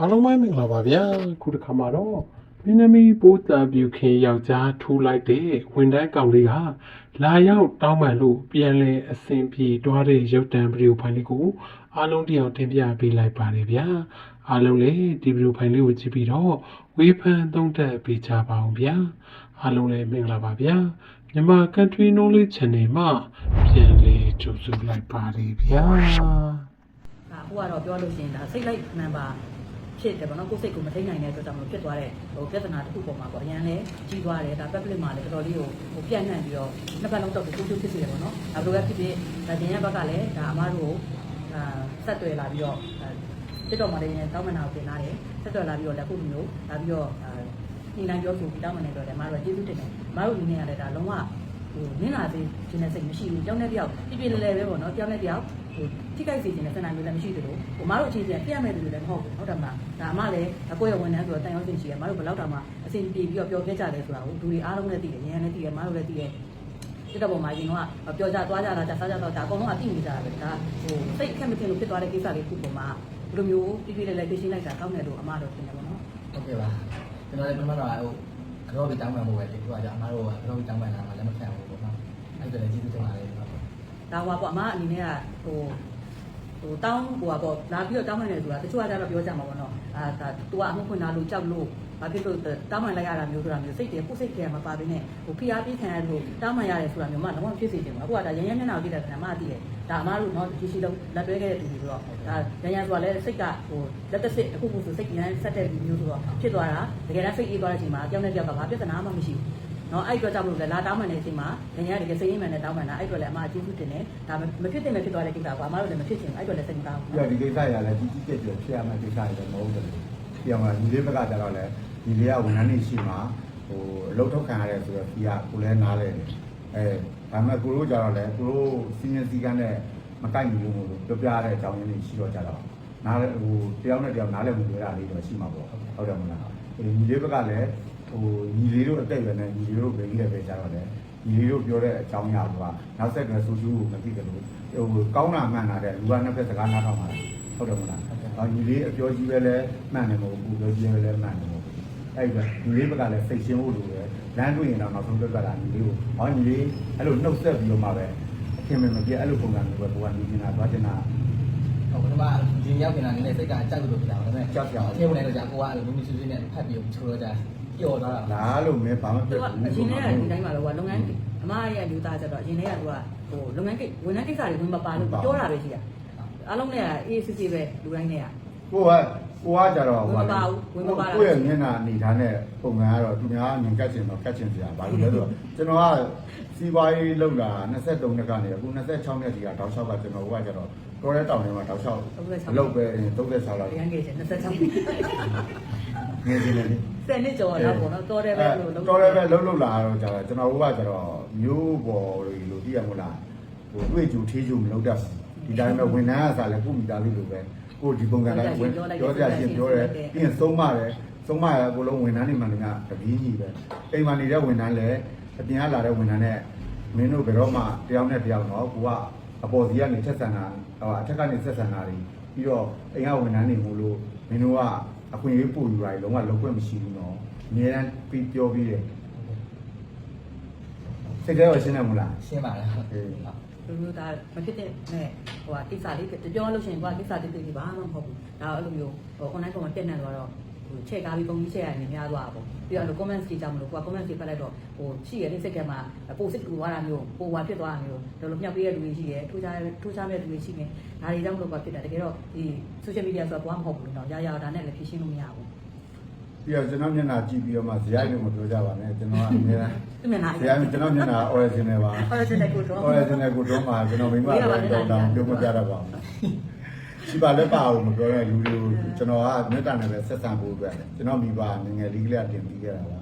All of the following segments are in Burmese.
အားလုံးပဲမင်္ဂလာပါဗျာခုတစ်ခါမှာတော့မင်းသမီးပိုးတာပြူခင်ယောက်ျားထူလိုက်တဲ့ဝန်တန်းကောင်လေးဟာလာရောက်တောင်းပန်လို့ပြန်လဲအဆင်ပြေသွားတဲ့ရုပ်တံဗီဒီယိုဖိုင်လေးကိုအားလုံးတရားတင်ပြပေးလိုက်ပါတယ်ဗျာအားလုံးလည်းဒီဗီဒီယိုဖိုင်လေးကိုကြည့်ပြီးတော့ဝေဖန်သုံးသပ်ပေးကြပါအောင်ဗျာအားလုံးလည်းမင်္ဂလာပါဗျာမြန်မာ Country Knowledge Channel မှာပြန်လဲကြိုဆိုလိုက်ပါတယ်ဗျာဒါဟိုကတော့ပြောလို့ရှိရင်ဒါစိတ်လိုက်နံပါတ် ဖြစ်တယ်ဗောနော်ကိုယ်စိတ်ကိုမထိန်နိုင်တဲ့အတွက်ကြောင့်မလို့ဖြစ်သွားတဲ့ဟိုပြဿနာတစ်ခုပေါ်မှာပေါ့အရင်လည်းကြီးသွားတယ်ဒါ public မှာလည်းတော်တော်လေးကိုဟိုပြန့်နှံ့ပြီးတော့နှစ်ပတ်လုံးတော့ကိုကျိုးကျိုးဖြစ်စေတယ်ဗောနော်ဒါဘယ်လိုပဲဖြစ်ဖြစ်ဒါတင်ရဲ့ဘက်ကလည်းဒါအမားတို့အာဆက်တွေ့လာပြီးတော့တစ်တော်မှာလည်းတောင်းမနာကိုတင်လာတယ်ဆက်တွေ့လာပြီးတော့လက်ခုမျိုးဒါပြီးတော့အာဒီနိုင်ပြောဆိုပြီးတောင်းမနေတော့တယ်အမားတို့ကျေးဇူးတင်တယ်အမားတို့ဒီနေ့ကလည်းဒါလုံးဝဟိုနင်းလာစေခြင်းနဲ့စိတ်မရှိဘူးကြောင်းတဲ့တယောက်ပြပြလဲလဲပဲပေါ့နော်ကြောင်းတဲ့တယောက် ဟိုထိခိုက်စေခြင်းနဲ့စံနာမျိုးလည်းမရှိသလိုဟိုအမားတို့အခြေအနေပြရမယ်လို့လည်းမဟုတ်ဘူးဟုတ်တယ်မလားဒါအမလည်းအကိုရဲ့ဝန်ထမ်းဆိုတော့တန်ရုံးစင်ရှိရအမားတို့ဘယ်တော့မှအစီအပြေပြီးတော့ပြောခဲ့ကြတယ်ဆိုတာကိုလူတွေအားလုံးလည်းသိတယ်ဉာဏ်လည်းသိတယ်အမားတို့လည်းသိတယ်ဒီတော့ပုံမှာရင်တော့ပြောကြသွားကြတာကြစားကြတော့ဒါအကုန်လုံးအသိနေကြတာပဲဒါဟိုစိတ်ခက်မတင်လို့ဖြစ်သွားတဲ့ကိစ္စလေးခုပုံမှာဘယ်လိုမျိုးပြပြလဲလဲသိရှင်းလိုက်တာကောင်းတယ်လို့အမတို့ထင်တယ်ပေါ့နော်ဟုတ်ကဲ့ပါကျွန်တော်လည်းပထမတော့ဟိုကတော့ဒီတောင်းပန်ဖို့ပဲဒီကွာကြအမားတို့ကတော့တောင်းပန်လာမှလည်းမခံဘူးပေါ့နော်အဲ့ဒါလည်းကျေးဇူးတင်ပါတယ်ပေါ့ ဒါဟိုပေါ့အမအနေနဲ့ကဟိုဟိုတောင်းဟိုပေါ့လာပြီးတော့တောင်းမှန်တယ်ဆိုတာတချို့ကကြတော့ပြောကြမှာပေါ့နော်အာဒါ तू ကအမှုခွင့်လာလို့ကြောက်လို့ဘာဖြစ်လို့တောင်းမှန်လိုက်ရတာမျိုးဆိုတာမျိုးစိတ်တယ်ကိုယ်စိတ်ထဲမှာပါပြီးနေဟိုဖိအားပေးခံရလို့တောင်းမှန်ရတယ်ဆိုတာမျိုးမှလုံးဝဖြစ်စေချင်ဘူးအခုကဒါရရမျက်နှာကိုကြည့်တဲ့ခါမှသိတယ်ဒါအမတို့တော့ဒီရှိလုံးလက်တွဲခဲ့တဲ့သူတွေဆိုတော့ဒါရရဆိုတာလည်းစိတ်ကဟိုလက်သက်စစ်အခုခုဆိုစိတ်ရမ်းဆက်တဲ့လူမျိုးဆိုတော့ဖြစ်သွားတာတကယ်တမ်းစိတ်အေးသွားတဲ့အချိန်မှာကြောက်နေကြောက်ကဘာပြဿနာမှမရှိဘူး နော်အဲ့အတွက်ကြောင့်မလို့လဲလာတောင်းမှန်တဲ့အချိန်မှာငញ្ញရတကယ်စိတ်ရင်းမှန်နဲ့တောင်းမှန်တာအဲ့အတွက်လည်းအမအကျေးဇူးတင်တယ်ဒါမဖြစ်တဲ့မဖြစ်သွားတဲ့ကိစ္စကအမတို့လည်းမဖြစ်ချင်ဘူးအဲ့အတွက်လည်းစိတ်မကောင်းဘူးပြဒီကိစ္စရလည်းကြီးကြီးကျယ်ကျယ်ဖြစ်ရမယ့်ကိစ္စတွေလည်းမဟုတ်ဘူး။ပြောင်းလာညီလေးဘက်ကကြတော့လည်းညီလေးကဝန်ထမ်းနေရှိမှာဟိုအလုပ်ထုတ်ခံရတယ်ဆိုတော့ဒီကကိုလည်းနားလဲတယ်။အဲဒါပေမဲ့ကိုတို့ကြတော့လည်းကိုတို့စီမံစည်းကမ်းနဲ့မကိုက်ဘူးလို့ပြောပြရတဲ့အကြောင်းရင်းတွေရှိတော့ကြတော့နားလဲဟိုတယောက်နဲ့တယောက်နားလဲမှုတွေတာလေးတော့ရှိမှာပေါ့။ဟုတ်တယ်မလား။အဲညီလေးဘက်ကလည်း ဟိုညီလေးတို့အသက်အရွယ်နဲ့ညီလေးတို့ဘယ်ကြီးလဲပဲကြတော့လည်းညီလေးတို့ပြောတဲ့အကြောင်းအရာကနောက်ဆက်တွဲဆိုရှူကိုမသိကြလို့ဟိုကောင်းတာမှန်တာတဲ့လူကနှစ်ဖက်စကားနားထောင်ပါလားဟုတ်တယ်မလားအော်ညီလေးအပြောကြီးပဲလဲမှန်တယ်မဟုတ်ဘူးပြောကြီးပဲလဲမှန်တယ်မဟုတ်ဘူးအဲ့ဒါညီလေးဘက်ကလည်းစိတ်ရှင်းဖို့လိုတယ်လမ်းတွေ့ရင်တော့နောက်ဆုံးပြတ်တာညီလေးကိုဟောညီလေးအဲ့လိုနှုတ်ဆက်ပြီးတော့မှပဲအခင်မမပြအဲ့လိုပုံစံမျိုးပဲဘဝနေနေတာသွားချင်တာဟိုပထမဒီရောက်နေတာနည်းနည်းစိတ်ကကြောက်လို့ပြောတာဒါပေမဲ့အထည့်ဝင်လိုက်တော့ကြာကိုကအဲ့လိုလူမျိုးစုစုနဲ့ဖတ်ပြီးချိုးတော့ကြာ ပျော်သွားတာလားလို့မဲဘာမှသူပြကအတ်ဘူးရင်တည်းကဒီတိုင်းမှာလို့ကလုပ်ငန်းအမရဲ့လူသားကြတော့အရင်တည်းကသူကဟိုလုပ်ငန်းကိဝန်ထမ်းကိစ္စတွေဝင်မပါလို့ပြောတာပဲရှိတာအားလုံးနဲ့အေးစစ်စစ်ပဲလူတိုင်းနဲ့ကကိုကကိုကကြတော့ကိုယ့်ရဲ့မျက်နှာအနေထားနဲ့ပုံမှန်ကတော့သူများမြင်ကတ်ချင်တော့ကတ်ချင်စရာဘာလို့လဲဆိုတော့ကျွန်တော်ကစီးပွားရေးလုပ်တာ23နှစ်ကနေအခု26နှစ်ကြီးကတောက်လျှောက်ကကျွန်တော်ကကြတော့တော်တဲ့တောင်ထဲမှာတောက်လျှောက်လုပ်ပဲ36လောက်ရန်ခဲ့ချင်26နှစ် ငယ်စင်းနေလေဆယ်နှစ်ကျော်တော့ပေါ့နော်တော်တယ်ပဲလို့လုံးတော်တယ်ပဲလှုပ်လှုပ်လာတော့ကြတော့ကျွန်တော်ကကြတော့မျိုးပေါ်လို့သိရမို့လားဟိုတွေ့ကြူထေးကြူမလုပ်တတ်ဘူးဒီတိုင်းပဲဝန်ထမ်းကစားလဲကိုမိသားစုလိုပဲကိုဒီပုံစံတိုင်းဝင်ပြောကြချင်းပြောတယ်ပြီးရင်သုံးပါတယ်သုံးမရအကုန်လုံးဝန်ထမ်းတွေမှလည်းတပင်းကြီးပဲအိမ်မှာနေတဲ့ဝန်ထမ်းလည်းအပြင်ကလာတဲ့ဝန်ထမ်းနဲ့မင်းတို့ဘယ်တော့မှတယောက်နဲ့တယောက်တော့ကိုကအပေါ်စီကနေဆက်ဆံတာဟိုအထက်ကနေဆက်ဆံတာတွေပြီးတော့အိမ်ကဝန်ထမ်းတွေမို့လို့မင်းတို့က အခွင့်အရေးပို့ယူတာတွေလုံးဝလုံးဝမရှိဘူးနော်အများအားပြီးပြောပြီးတယ်စိတ်ထဲရောရှင်းတယ်မလားရှင်းပါလားဟုတ်အေးလူမျိုးသားမဖြစ်တဲ့နဲ့ဟိုကိစ္စလေးပြောလို့ရှိရင်ကွာကိစ္စတိတိလေးဘာမှမဟုတ်ဘူးဒါအဲ့လိုမျိုးဟို online ပေါ်မှာတက်နေသွားတော့ ဟိုချက်ကားပြီးပုံကြီးချက်ရနေများသွားတာပေါ့ပြီးတော့ comments ကြီးကြောင့်မလို့ကွာ comments ကြီးဖတ်လိုက်တော့ဟိုရှိရတဲ့စိတ်ကမှာပိုစစ်ကူသွားတာမျိုးပိုဝါဖြစ်သွားတာမျိုးဒါလိုမြောက်ပေးတဲ့လူတွေရှိတယ်ထိုးချထိုးချမဲ့လူတွေရှိနေဒါတွေကြောင့်မလို့ကွာဖြစ်တာတကယ်တော့ဒီ social media ဆိုတာဘာမှမဟုတ်ဘူးတော့ရရဒါနဲ့လည်းဖြည့်ရှင်းလို့မရဘူးပြီးတော့ကျွန်တော်မျက်နှာကြည့်ပြီးတော့မှဇယိုက်လို့မပြောကြပါနဲ့ကျွန်တော်ကအများသူမျက်နှာဇယိုက်ကျွန်တော်မျက်နှာ origin နဲ့ပါ origin နဲ့ကိုတော့ origin နဲ့ကိုတော့မှကျွန်တော်မိမတော့တောင်းတောင်းပြောမပြတတ်ပါဘူး ရှိပါလက်ပါအောင်မပြောတဲ့လူတွေကိုကျွန်တော်ကမေတ္တာနဲ့ပဲဆက်ဆံဖို့အတွက်ကျွန်တော်မိဘငငယ်လေးကလေးတင်ပြီးခဲ့တာပါ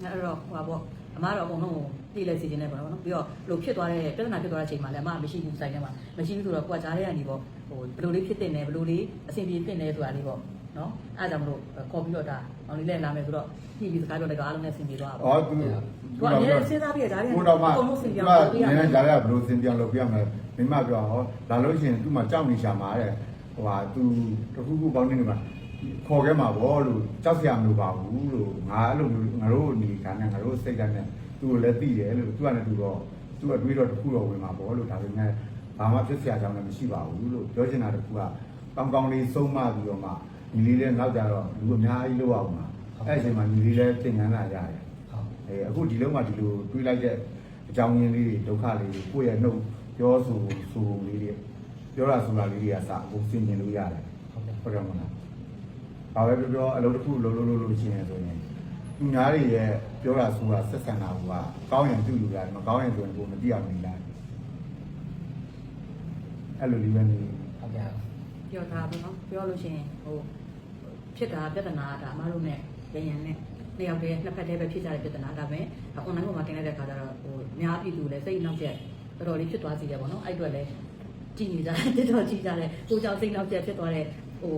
အဲ့တော့ဟိုပါပေါ့အမတော့အကုန်လုံးကိုပြည်လဲစီခြင်းနဲ့ပေါ့နော်ပြီးတော့ဘလို့ဖြစ်သွားတဲ့ပြဿနာဖြစ်သွားတဲ့အချိန်မှာလည်းအမမရှိဘူးစိုက်ထဲမှာမရှိဘူးဆိုတော့ကိုကကြားထဲကနေပေါ့ဟိုဘလို့လေးဖြစ်တင်တယ်ဘလို့လေးအဆင်ပြေတင်တယ်ဆိုတာလေးပေါ့ နော်အဲ့ဒါကြောင့်မလို့ခေါ်ပြီးတော့ဒါအောင်လေးလည်းလာမယ်ဆိုတော့ညှိပြီးစကားပြောလိုက်တော့အားလုံးနဲ့ဆင်ပြေသွားပါအော်သူကိုကအများစဉ်းစားပြီးကြားထဲကနေကိုတော့မှအကုန်လုံးဆင်ပြေသူအောင်ကလုပ်ပြရနမယ်ည်းနည်းကြားရဘလို့စင်ပြောင်းလုပ်ပြရမယ်မိမပြောဟောလာလို့ရှိရင်သူ့မှာကြောက်နေရှာမှာတဲ့ဟဟိုဟာသူတခုခုပေါင်းနေမှာခေါ်ခဲ့မှာဗောလို့ကြောက်စရာမလိုပါဘူးလို့ငါအဲ့လိုမျိုးငါတို့အနေခံနဲ့ငါတို့စိတ်ဓာတ်နဲ့သူ့ကိုလည်းသိတယ်လို့သူကလည်းသူတော့သူအတွေးတော့တခုတော့ဝင်မှာဗောလို့ဒါပေမဲ့ဘာမှဖြစ်စရာအကြောင်းလည်းမရှိပါဘူးလို့ပြောချင်တာတခုကကောင်းကောင်းလေးဆုံးမပြီးတော့မှ ညီလေးလည်းနောက်ကြတော့လူအများကြီးလောက်အောင်မှာအဲ့အချိန်မှာညီလေးလည်းသင်ခန်းလာရတယ်ဟုတ်အဲအခုဒီလုံးမှာဒီလိုတွေးလိုက်တဲ့အကြောင်းရင်းလေးတွေဒုက္ခလေးတွေကိုယ့်ရဲ့နှုတ်ပြောဆိုဆိုလေးတွေပြောတာဆိုတာလေးတွေကစအခုသိမြင်လို့ရတယ်ဟုတ်တယ်ဟုတ်တယ်မလားဘာပဲပြောပြောအလုပ်တစ်ခုလုံးလုံးလုံးလုံးရှင်းရဆိုရင်သူများတွေရဲ့ပြောတာဆိုတာဆက်ဆံတာကကောင်းရင်ပြုလို့ရတယ်မကောင်းရင်ဆိုရင်ကိုမတိအောင်နေလိုက်အဲ့လိုလေးပဲနေဟုတ်ကဲ့ပြောတာပေါ့နော်ပြောလို့ရှိရင်ဟို ဖြစ်တာပြဿနာဒါအမတို့နဲ့ရရန်နဲ့နှစ်ယောက်တည်းနှစ်ဖက်တည်းပဲဖြစ်ကြတဲ့ပြဿနာဒါပေမဲ့ online ပေါ်မှာတင်လိုက်တဲ့အခါကျတော့ဟိုအများပြည်သူလည်းစိတ်နှောက်ချက်တော်တော်လေးဖြစ်သွားစီတယ်ပေါ့နော်အဲ့အတွက်လည်းကြည်နေကြတယ်တော်တော်ကြည်ကြတယ်ကိုကြောင့်စိတ်နှောက်ချက်ဖြစ်သွားတဲ့ဟို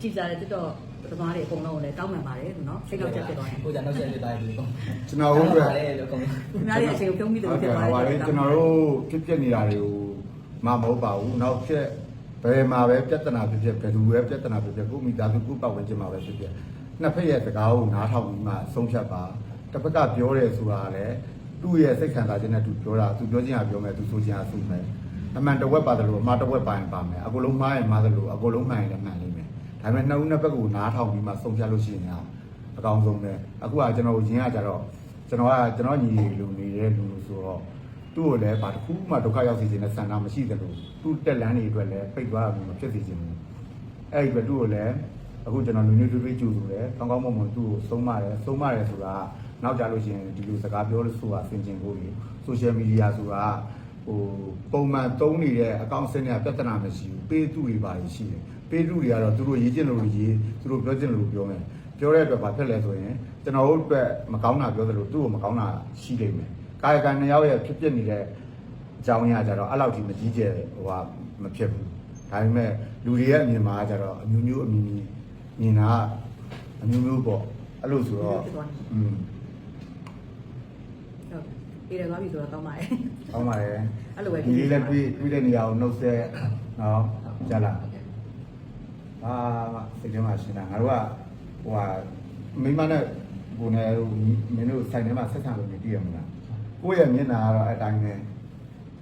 ကြည်ကြတယ်တော်တော်သမားတွေအကုန်လုံးကိုလည်းတောင်းပန်ပါတယ်နော်စိတ်နှောက်ချက်ဖြစ်သွားရင်ကိုကြနောက်ဆက်ဖြစ်သွားပြီကောကျွန်တော်တို့အတွက်ပါတယ်လို့ကောအများကြီးအချိန်ကိုပြုံးပြီးတယ်ဟုတ်ဖြစ်ကဲ့သွားပါတလေယ်ကျွန်တော်တို့ဖြစ်ဖြစ်နေတာတွေကိုမမဟုတ်ပါဘူးနောက်ဖြစ် ဘယ်မှာပဲပြဿနာဖြစ်ဖြစ်ဘယ်သူပဲပြဿနာဖြစ်ဖြစ်ကိုမိသားစုကိုပတ်ဝန်းကျင်မှာပဲဖြစ်ဖြစ်နှစ်ဖက်ရဲ့စကားကိုနားထောင်ပြီးမှဆုံးဖြတ်ပါတစ်ဖက်ကပြောတယ်ဆိုတာကလည်းသူ့ရဲ့စိတ်ခံစားချက်နဲ့သူပြောတာသူပြောချင်တာပြောမယ်သူဆိုချင်တာဆိုမယ်အမှန်တစ်ဝက်ပါတယ်လို့အမှားတစ်ဝက်ပါရင်ပါမယ်အကုန်လုံးမှားရင်မှားတယ်လို့အကုန်လုံးမှန်ရင်လည်းမှန်လိမ့်မယ်ဒါပေမဲ့နှစ်ဦးနှစ်ဘက်ကိုနားထောင်ပြီးမှဆုံးဖြတ်လို့ရှိရင်အကောင်းဆုံးပဲအခုကကျွန်တော်ရင်းရကြတော့ကျွန်တော်ကကျွန်တော်ညီလူနေတဲ့လူလို့ဆိုတော့ သူ့ကိုလည်းဘာတစ်ခုမှဒုက္ခရောက်စေခြင်းနဲ့ဆန္ဒမရှိသလိုသူ့တက်လန်းတွေအတွက်လည်းပိတ်သွားတာမျိုးမဖြစ်စေချင်ဘူးအဲ့ဒီအတွက်သူ့ကိုလည်းအခုကျွန်တော်လူမျိုးတွေတွေကြိုဆိုတယ်ကောင်းကောင်းမွန်မွန်သူ့ကိုဆုံးမတယ်ဆုံးမတယ်ဆိုတာနောက်ကြလို့ရှိရင်ဒီလိုစကားပြောလို့ဆိုတာဆင်ခြင်ဖို့ကြီးဆိုရှယ်မီဒီယာဆိုတာဟိုပုံမှန်သုံးနေတဲ့အကောင့်စင်းတွေကပြဿနာမရှိဘူးပေးသူတွေပါရှိတယ်ပေးသူတွေကတော့သူတို့ရေးချင်လို့ရေးသူတို့ပြောချင်လို့ပြောမယ်ပြောတဲ့အတွက်ဘာဖြစ်လဲဆိုရင်ကျွန်တော်တို့အတွက်မကောင်းတာပြောသလိုသူ့ကိုမကောင်းတာရှိလိမ့်မယ်။ ကာယကံနှစ်ယောက်ရဲ့ဖြစ်ဖြစ်နေတဲ့အကြောင်းအရာကြတော့အဲ့လောက်ကြီးမကြီးကျယ်ဟိုဟာမဖြစ်ဘူး။ဒါပေမဲ့လူတွေရဲ့အမြင်မှာကြတော့အမျိုးမျိုးအမြင်ကြီးမြင်တာကအမျိုးမျိုးပေါ့အဲ့လိုဆိုတော့อืมဟုတ်ပြေးတယ်သွားပြီဆိုတော့ကောင်းပါတယ်ကောင်းပါရဲ့အဲ့လိုပဲဒီလေးလည်းပြီးပြီးတဲ့နေရာကိုနှုတ်ဆက်နော်ကြားလားဟုတ်ကဲ့အာမစိတ်ထဲမှာရှင်းတာငါတို့ကဟိုဟာမိမနဲ့ကိုယ်နဲ့မင်းတို့ဆိုင်ထဲမှာဆက်ဆံလို့နေတည်ရမလား ကိုယ့်ရဲ့မျက်နှာကတော့အတိုင်းပဲ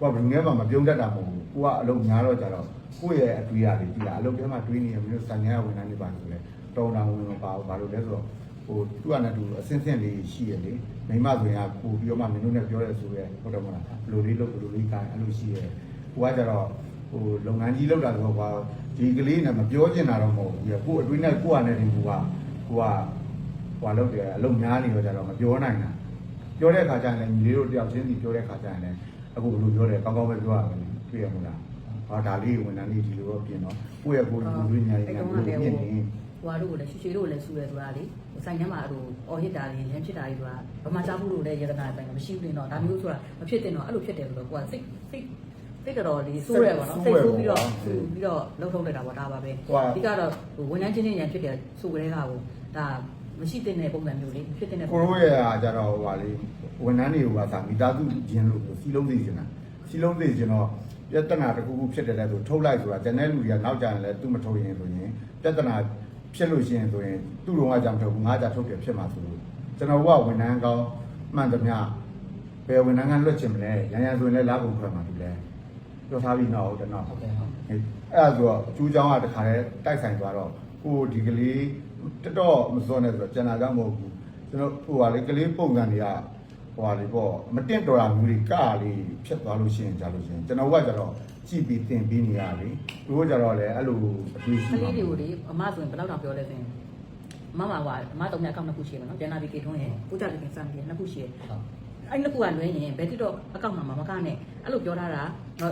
ကိုကဘယ်ငယ်မှမပြုံးတတ်တာမဟုတ်ဘူးကိုကအလုပ်များတော့ကြတော့ကိုယ့်ရဲ့အတွေ့အကြုံတွေကြည့်လာအလုပ်ထဲမှာတွေးနေရမင်းတို့ဆိုင်ထဲကဝန်ထမ်းတွေပါဆိုလဲတောင်းတာဝင်မပါဘူးဘာလို့လဲဆိုတော့ဟိုသူကလည်းသူအစင်းစင်းလေးရှိရလေမိမဆိုရင်ကပို့ပြီးတော့မှမင်းတို့နဲ့ပြောရဲဆိုရဲဟုတ်တယ်မလားဘယ်လိုလေးလုပ်ဘယ်လိုလေးကိုင်းအဲ့လိုရှိရဲကိုကကြတော့ဟိုလုပ်ငန်းကြီးလုပ်တာဆိုတော့ကွာဒီကလေးနဲ့မပြောချင်တာတော့မဟုတ်ဘူးပြကို့အတွင်းနဲ့ကို့အနေနဲ့ဒီကူကကိုကဟိုလုပ်တယ်အလုပ်များနေတော့ကြတော့မပြောနိုင်တာ ပြောတဲ့အခါကျရင်လည်းညီလေးတို့တယောက်ချင်းစီပြောတဲ့အခါကျရင်လည်းအခုဘယ်လိုပြောတယ်ကောင်းကောင်းပဲပြောရမယ်တွေ့ရမလားဟောဒါလေးဝန်ထမ်းလေးဒီလိုတော့ပြင်တော့ကိုယ့်ရဲ့ကိုယ်ကိုယ်တွေ့ညာရည်နဲ့ဘယ်လိုပြင်နေဟိုဟာတို့ကိုလည်းရွှေရွှေတို့ကိုလည်းဆူတယ်ဆိုတာလေဆိုင်ထဲမှာအလိုအော်ဟစ်တာတွေရမ်းဖြစ်တာတွေဆိုတာဗမာကြားမှုလို့လည်းရတနာဆိုင်ကမရှိဘူးလေတော့ဒါမျိုးဆိုတာမဖြစ်တင်တော့အဲ့လိုဖြစ်တယ်ဆိုတော့ကိုကစိတ်စိတ်စိတ်တော်လေးစိုးရဲပါတော့စိတ်ဆိုးပြီးတော့ဆူပြီးတော့လှုပ်ထုတ်လိုက်တာပေါ့ဒါပါပဲဒီကတော့ဟိုဝန်ထမ်းချင်းချင်းရန်ဖြစ်တယ်ဆိုကြတဲ့ကကိုဒါ မရှိသင့်တဲ့ပုံစံမျိုးလေးဖြစ်သင့်တဲ့ကိုရိုးရဲ့အကြတော့ဟိုပါလေဝန်ထမ်းတွေကသာမိသားစုချင်းလို့စီလုံးသိချင်တာစီလုံးသိချင်တော့ပြဿနာတစ်ခုခုဖြစ်တယ်လဲဆိုထုတ်လိုက်ဆိုတာတနေ့လူတွေကနောက်ကြရင်လဲသူမထုတ်ရင်ဆိုရင်ပြဿနာဖြစ်လို့ရှိရင်ဆိုရင်သူ့တော်ကကြောင့်ထုတ်ဘူးငါကြောင့်ထုတ်တယ်ဖြစ်မှာဆိုလို့ကျွန်တော်ကဝန်ထမ်းကောင်းမှန်သမျှဘယ်ဝန်ထမ်းကလွတ်ချင်မလဲရန်ရန်ဆိုရင်လဲလာကုန်ခွဲမှာသူလဲပြောထားပြီးတော့ဟုတ်တယ်နော်ဟုတ်ကဲ့ဟုတ်အဲ့ဒါဆိုတော့အကျိုးကြောင့်ကတခါလဲတိုက်ဆိုင်သွားတော့ ကိုဒီကလေးတော်တော်မစောနဲ့ဆိုတော့ကျန်တာကြောင့်မဟုတ်ဘူးကျွန်တော်ဟိုဟာလေကလေးပုံစံတွေကဟိုဟာလေပေါ့မတင့်တော်တာမျိုးတွေကလေးဖြစ်သွားလို့ရှိရင်ကြာလို့ရှိရင်ကျွန်တော်ကကြတော့ကြည့်ပြီးသင်ပြီးနေရလေသူတို့ကြတော့လေအဲ့လိုအတွေ့ရှိကပါလေးတွေကိုလေအမဆိုရင်ဘယ်တော့တောင်ပြောလဲဆိုရင်မမကအမတော့မြတ်အကောင့်နှစ်ခုရှိမှာနော်ကျန်တာဒီကေထွန်းရဲ့ကိုကြတဲ့ကင်စံကြီးနှစ်ခုရှိရဲ့ဟုတ် အဲ့နှစ်ခုကလွဲရင်ဘယ်တိတော့အကောင့်မှာမကနဲ့အဲ့လိုပြောထားတာ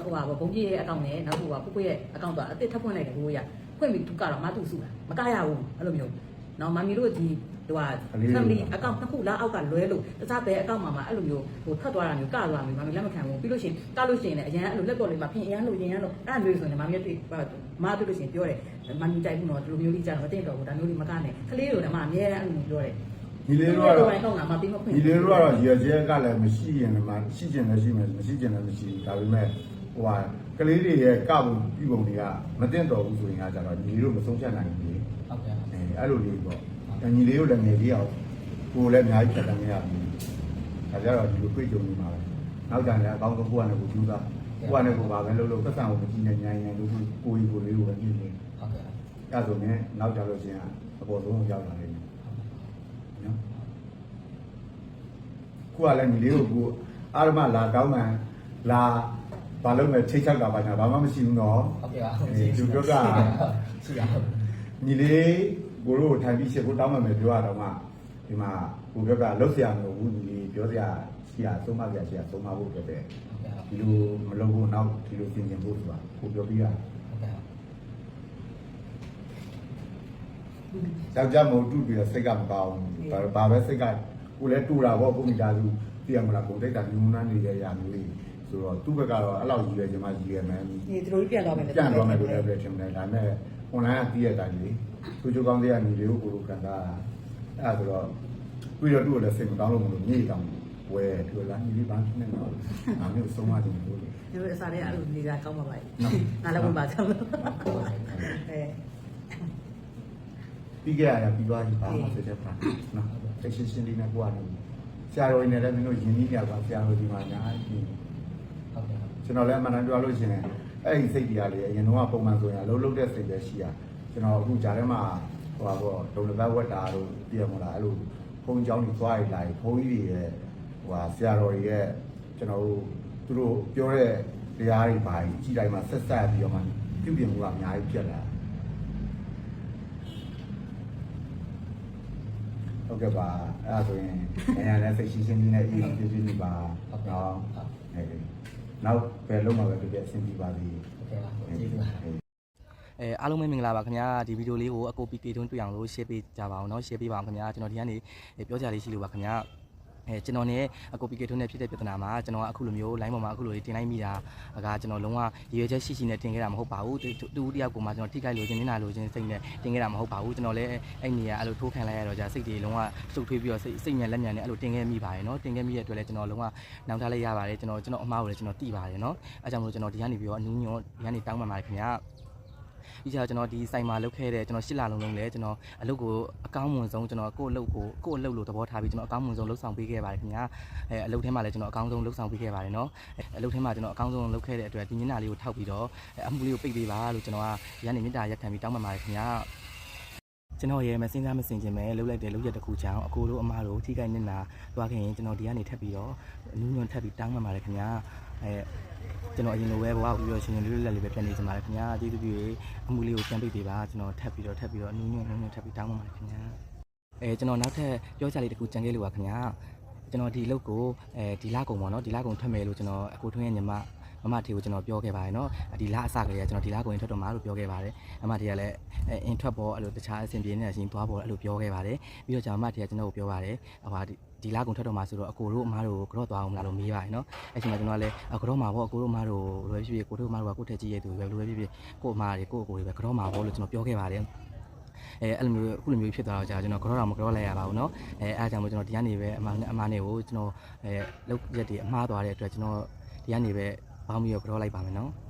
ဟိုဟာဘုံကြီးရဲ့အကောင့်နဲ့နောက်ခုကပုပုရဲ့အကောင့်တော့အစ်စ်ထပ်ဖွင့်လိုက်တယ်ကိုရဖွင့်ပြီးသူကတော့မသူစုတာမကရဘူးအဲ့လိုမျိုးနော်မမီတို့ဒီဟိုဟာ family အကောင့်နှစ်ခုလားအောက်ကလွဲလို့တခြားဘယ်အကောင့်မှာမှအဲ့လိုမျိုးဟိုထွက်သွားတာမျိုးကသွားမျိုးမမီလက်မခံဘူးပြီးလို့ရှိရင်ကလို့ရှိရင်လည်းအရန်အဲ့လိုလက်ပေါ်လေးမှာဖင်အရန်လို့ရင်ရန်လို့အဲ့လိုမျိုးဆိုရင်မမီတိမတူလို့ရှိရင်ပြောတယ်မမီတိုက်ဘူးနော်ဒီလိုမျိုးလေးကြတော့မသိတော့ဘူးဒါမျိုးလေးမကနဲ့ကလေးတို့လည်းမအမြဲတမ်းအဲ့လိုမျိုးပြောတယ် ဒီလေးတို့ကတော့ဘယ်တော့မှမပြီးမဖွင့်ဒီလေးတို့ကတော့ရည်ရည်ကလည်းမရှိရင်လည်းမရှိကျင်လည်းရှိမယ်မရှိကျင်လည်းမရှိဘူးဒါပေမဲ့ဟိုဟာကကလေးတွေရဲ့ကပုံပြုပုံတွေကမတင်တော်ဘူးဆိုရင်ကကြတော့ညီလေးတို့မဆုံးဖြတ်နိုင်ဘူးလေဟုတ်ကဲ့အဲအဲ့လိုလေးပေါ့ညီလေးတို့လည်းငယ်လေးအောင်ကိုယ်လည်းအများကြီးဖြတ်တန်းရပြီဒါကြတော့ဒီလိုတွေ့ကြုံနေမှာပဲနောက်ကြရင်အကောင်းဆုံးကိုယ့်အနေကိုကြိုးစားကိုယ့်အနေကိုပါပဲလုပ်လို့ပတ်စံကိုမကြည့်နဲ့ညင်ညင်လို့ကိုယ်ကိုယ်လေးကိုပဲကြည့်နေဟုတ်ကဲ့အဲ့ဆိုရင်နောက်ကြလို့ရှိရင်အပေါ်ဆုံးရောက်လာတယ်နော် ကိုကလည်းညီလေးကိုကိုအာရမလာတောင်းမှန်လာဘာလို့လဲချိတ်ချက်တာပါညာဘာမှမရှိဘူးနော် ဟုတ်ကဲ့ပါ အေးသူပြောတာ ရှိရဟုတ် ညီလေးကိုတို့ထိုင်ပြီးရှစ်ကိုတောင်းမှန်မယ်ပြောရတော့မှဒီမှာကိုပြောတာလှုပ်เสียမလို့ဘူးညီလေးပြောစရာရှိရသုံးမစရာရှိရသုံးမဖို့ဖြစ်တယ် ဟုတ်ကဲ့ ဒီလိုမလုပ်ဘူးနောက်ဒီလိုပြင်ကျင်ဖို့ဆိုတာကိုပြောပြရ ဟုတ်ကဲ့ ယောက်ျားမဟုတ်တူပြီးတော့စိတ်ကမကောင်းဘူးဘာဘာပဲစိတ်က ကိုလည်းတူတာပေါ့ကိုမိသားစုသိရမလားကိုတိတ်တာညှိုးနှမ်းနေတဲ့ຢာမျိုးလေးဆိုတော့သူ့ဘက်ကတော့အဲ့လောက်ကြီးပဲကျွန်မကြီးရမယ်ဒီသူတို့ပြန်တော့မယ်ပြန်သွားမယ်လို့လည်းပဲထင်တယ်ဒါပေမဲ့ online ကတည်ရတိုင်းလေသူချိုးကောင်းတဲ့ညီလေးကိုကိုလိုခံတာအဲ့ဒါဆိုတော့ပြီးတော့သူ့ကိုလည်းစိတ်မကောင်းလို့မလို့ညှိတောင်းဝဲသူကလည်းညီလေးဘာဖြစ်နေတော့အမျိုးဆုံးမတယ်လို့လေဒီလိုအစားလေးအဲ့လိုနေတာကောင်းပါပါနော်ငါလည်းဝင်ပါကောင်းလို့အဲပြီးခဲ့ရပြီးသွားပြီပါမဆက်ချက်ပါနော် တရှင်းရှင်းလေးနဲ့ကိုရတယ်ဆရာတော်နေလည်းမင်းတို့ယဉ်ကြီးကြပါဆရာတော်ဒီမှာညာကြီး ဟုတ်ကဲ့ ကျွန်တော်လည်းအမှန်တမ်းပြောလို့ရှိရင်အဲ့ဒီစိတ်တရားလေးအရင်တော့ပုံမှန်ဆိုရင်လှုပ်လှုပ်တဲ့စိတ်ပဲရှိရကျွန်တော်အခုဂျာထဲမှာဟိုပါပေါ့ဒုံလဘတ်ဝက်တာတို့ပြင်မလားအဲ့လိုဘုန်းကြီးเจ้าတွေသွားရလာဘုန်းကြီးတွေရဲ့ဟိုဟာဆရာတော်တွေရဲ့ကျွန်တော်တို့သူတို့ပြောတဲ့တရားတွေပါကြီးကြီးတိုင်းမှာဆက်ဆက်ပြီးတော့မှပြုပြင်မှုကအများကြီးဖြစ်လာ ဟုတ်ကဲ့ပါအဲ့ဒါဆိုရင်အရင်လည်းစိတ်ရှင်းရှင်းလေးနဲ့အေးအေးပြည့်ပြည့်နေပါဟုတ်တော့ ဟုတ်ကဲ့နောက်ပဲလုံးမှာပဲပြပြအဆင်ပြေပါသေး ဟုတ်ကဲ့ပါကျေးဇူးပါ အဲအားလုံးပဲမင်္ဂလာပါခင်ဗျာဒီဗီဒီယိုလေးကိုအကို PK တွန်းတွေ့အောင်လို့ share ပေးကြပါအောင်เนาะ share ပေးပါအောင်ခင်ဗျာကျွန်တော်ဒီကနေပြောကြလေးရှိလို့ပါခင်ဗျာ အဲကျွန်တော်နဲ့အကိုပီကေထုံးနဲ့ဖြစ်တဲ့ပြဿနာမှာကျွန်တော်ကအခုလိုမျိုး line ပေါ်မှာအခုလိုတင်လိုက်မိတာကကျွန်တော်လုံးဝရည်ရွယ်ချက်ရှိရှိနဲ့တင်ခဲ့တာမဟုတ်ပါဘူးတူတူတယောက်ကမှကျွန်တော်ထိခိုက်လို့ခြင်းနင်းနာလို့ခြင်းစိတ်နဲ့တင်ခဲ့တာမဟုတ်ပါဘူးကျွန်တော်လည်းအဲ့နေရာအဲ့လိုထိုးခံလိုက်ရတော့ကြာစိတ်တွေလုံးဝရှုပ်ထွေးပြီးတော့စိတ်စိတ်ညံလက်ညံနဲ့အဲ့လိုတင်ခဲ့မိပါတယ်နော်တင်ခဲ့မိတဲ့အတွက်လည်းကျွန်တော်လုံးဝနောက်ထားလိုက်ရပါတယ်ကျွန်တော်ကျွန်တော်အမှားကိုလည်းကျွန်တော်တိပါတယ်နော်အဲကြောင့်မလို့ကျွန်တော်ဒီကနေပြီးတော့အနူးညွန်ဒီကနေတောင်းပန်ပါတယ်ခင်ဗျာ ဒီကြောင့်ကျွန်တော်ဒီဆိုင်မှာလုပ်ခဲ့တဲ့ကျွန်တော်ရှစ်လလုံးလုံးလဲကျွန်တော်အလုပ်ကိုအကောင်းမွန်ဆုံးကျွန်တော်ကိုယ့်အလုပ်ကိုကိုယ့်အလုပ်လို့သဘောထားပြီးကျွန်တော်အကောင်းမွန်ဆုံးလုပ်ဆောင်ပေးခဲ့ပါတယ်ခင်ဗျာအဲအလုပ်ထဲမှာလည်းကျွန်တော်အကောင်းဆုံးလုပ်ဆောင်ပေးခဲ့ပါတယ်နော်အဲအလုပ်ထဲမှာကျွန်တော်အကောင်းဆုံးလုပ်ခဲ့တဲ့အတွက်ဒီညနာလေးကိုထောက်ပြီးတော့အဲအမှုလေးကိုပိတ်ပေးပါလို့ကျွန်တော်ကဒီကနေမေတ္တာရက်ခံပြီးတောင်းပန်ပါတယ်ခင်ဗျာကျွန်တော်ရဲ့မစင်းစားမစင်ခြင်းပဲလှုပ်လိုက်တဲ့လှုပ်ရက်တစ်ခုချောင်းအကိုတို့အမတို့ထိခိုက်နေတာသွားခဲ့ရင်ကျွန်တော်ဒီကနေထပ်ပြီးတော့အနူးညွန်ထပ်ပြီးတောင်းပန်ပါတယ်ခင်ဗျာအဲ ကျွန်တော်အရင်လိုပဲဘဝကိုပြီးတော့ရှင်ရှင်လေးလေးလေးပဲပြန်နေကြပါလေခင်ဗျာကျေးဇူးပြုရေးအမှုလေးကိုပြန်ပိတ်ပေးပါကျွန်တော်ထပ်ပြီးတော့ထပ်ပြီးတော့အနူးညွန်နူးညွန်ထပ်ပြီးတောင်းပန်ပါတယ်ခင်ဗျာအဲကျွန်တော်နောက်ထပ်ပြောချလေးတစ်ခုကြံခဲ့လို့ပါခင်ဗျာကျွန်တော်ဒီလုတ်ကိုအဲဒီလကုံပေါ့နော်ဒီလကုံထွက်မယ်လို့ကျွန်တော်အကိုထွန်းရဲ့ညီမ မမထေကိုကျွန်တော်ပြောခဲ့ပါတယ်နော်ဒီလအစကလေးကကျွန်တော်ဒီလကုံရင်ထွက်တော့မှာလို့ပြောခဲ့ပါတယ်မမထေကလည်းအဲအင်ထွက်ပေါ်အဲ့လိုတခြားအဆင်ပြေနေတဲ့အချိန်သွားပေါ်အဲ့လိုပြောခဲ့ပါတယ်ပြီးတော့ကျွန်တော်မမထေကကျွန်တော်ကိုပြောပါတယ်ဟိုဟာဒီဒီလာကုန်ထွက်တော့မှာဆိုတော့အကိုတို့အမားတို့ကတော့သွားအောင်မလားလို့မေးပါတယ်နော်အဲ့ချိန်မှာကျွန်တော်ကလည်းအကတော့မှာပေါ့အကိုတို့အမားတို့လိုပဲဖြစ်ဖြစ်ကိုတို့အမားတို့ကကိုထက်ကြီးရဲ့သူပဲလိုပဲဖြစ်ဖြစ်ကိုအမားတွေကိုအကိုတွေပဲကတော့မှာပေါ့လို့ကျွန်တော်ပြောခဲ့ပါတယ်အဲအဲ့လိုမျိုးအခုလိုမျိုးဖြစ်သွားတော့ကြာကျွန်တော်ကတော့တော့မကတော့လိုက်ရပါဘူးเนาะအဲအားကြောင့်မို့ကျွန်တော်ဒီကနေပဲအမားအမားနဲ့ကိုကျွန်တော်အဲလောက်ရက်တွေအမှားသွားတဲ့အတွက်ကျွန်တော်ဒီကနေပဲ ပေါင်းပြီးတော့ကြောလိုက်ပါမယ်နော်။